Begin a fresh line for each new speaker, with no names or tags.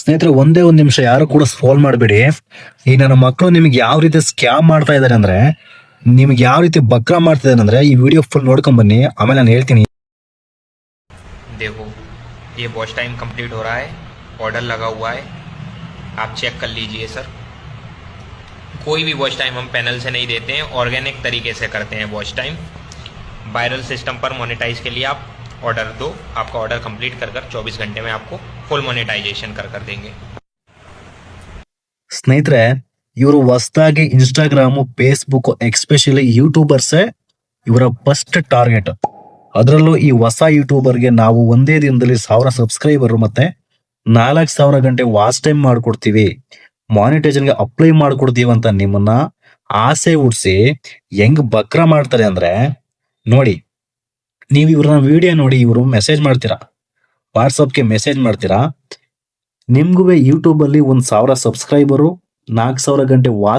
ಸ್ನೇಹಿತರೆ ಒಂದೇ ಒಂದ್ ನಿಮಿಷ ಯಾರು ಕೂಡ ಸ್ಕ್ರೋಲ್ ಮಾಡಬೇಡಿ ಈ ನನ್ನ ಮಕ್ಕಳು ನಿಮ್ಗೆ ಯಾವ ರೀತಿ ಸ್ಕ್ಯಾಮ್ ಮಾಡ್ತಾ ಇದಾರೆ ಅಂದ್ರೆ ನಿಮ್ಗೆ ಯಾವ ರೀತಿ ಬಕ್ರ ಮಾಡ್ತಾ ಇದಾರೆ ಅಂದ್ರೆ ಈ ವಿಡಿಯೋ ಫುಲ್ ನೋಡ್ಕೊಂಡ್ ಬನ್ನಿ ಆಮೇಲೆ ನಾನು ಹೇಳ್ತೀನಿ
देखो ये वॉच टाइम कंप्लीट हो रहा है ऑर्डर लगा हुआ है आप चेक कर लीजिए सर कोई भी वॉच टाइम हम पैनल से नहीं देते हैं ऑर्गेनिक तरीके से करते हैं वॉच टाइम वायरल सिस्टम पर मोनेटाइज के लिए आप ऑर्डर दो आपका ऑर्डर कंप्लीट कर कर 24 घंटे में आपको फुल मोनेटाइजेशन कर कर देंगे
ಸ್ನೇಹಿತರೆ ಇವರು ಹೊಸದಾಗಿ ಇನ್ಸ್ಟಾಗ್ರಾಮ್ ಫೇಸ್ಬುಕ್ ಎಕ್ಸ್ಪೆಷಲಿ ಯೂಟ್ಯೂಬರ್ಸೇ ಇವರ ಫಸ್ಟ್ ಟಾರ್ಗೆಟ್ ಅದರಲ್ಲೂ ಈ ಹೊಸ ಯೂಟ್ಯೂಬರ್ಗೆ ನಾವು ಒಂದೇ ದಿನದಲ್ಲಿ ಸಾವಿರ ಸಬ್ಸ್ಕ್ರೈಬರ್ ಮತ್ತೆ ನಾಲ್ಕು ಸಾವಿರ ಗಂಟೆ ವಾಚ್ ಟೈಮ್ ಮಾಡ್ಕೊಡ್ತೀವಿ ಮಾನಿಟೈಸನ್ಗೆ ಅಪ್ಲೈ ಮಾಡ್ಕೊಡ್ತೀವಿ ಅಂತ ನಿಮ್ಮನ್ನ ಆಸೆ ಹುಡ್ಸಿ ಹೆಂಗ್ ಬಕ್ರ ಮಾಡ್ತಾರೆ ಅಂದ್ರೆ ನೋಡಿ ನೀವು ಇವ್ರನ್ನ ವಿಡಿಯೋ ನೋಡಿ ಇವರು ಮೆಸೇಜ್ ಮಾಡ್ತೀರಾ? ವಾಟ್ಸಪ್ಗೆ ಮೆಸೇಜ್ ಮಾಡ್ತೀರಾ? ನಿಮ್ಗೂ ಯೂಟ್ಯೂಬಲ್ಲಿ ಒಂದ್ ಸಾವಿರ ಸಬ್ಸ್ಕ್ರೈಬರು ನಾಲ್ಕು ಸಾವಿರ ಗಂಟೆ ವಾಚ್